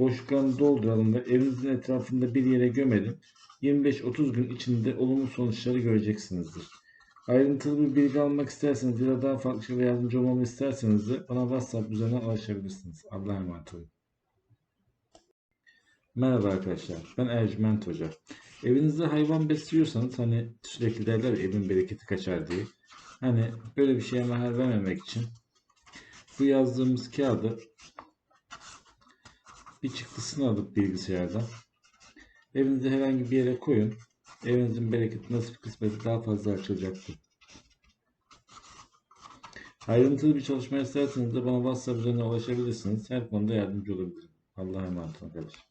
Boşluklarını dolduralım ve evinizin etrafında bir yere gömelim. 25-30 gün içinde olumlu sonuçları göreceksinizdir. Ayrıntılı bir bilgi almak isterseniz ya da daha farklı şeyler yardımcı olmamı isterseniz de bana WhatsApp üzerinden ulaşabilirsiniz. Allah'a emanet olun. Merhaba arkadaşlar, ben Ercüment Hoca. Evinizde hayvan besliyorsanız hani sürekli derler evin bereketi kaçar diye. Hani böyle bir şeye mahal vermemek için bu yazdığımız kağıdı bir çıktısını alıp bilgisayardan evinizde herhangi bir yere koyun. Evinizin bereketi nasip kısmeti daha fazla açılacaktır. Ayrıntılı bir çalışma isterseniz de bana WhatsApp üzerinden ulaşabilirsiniz. Her konuda yardımcı olabilirim. Allah'a emanet olun.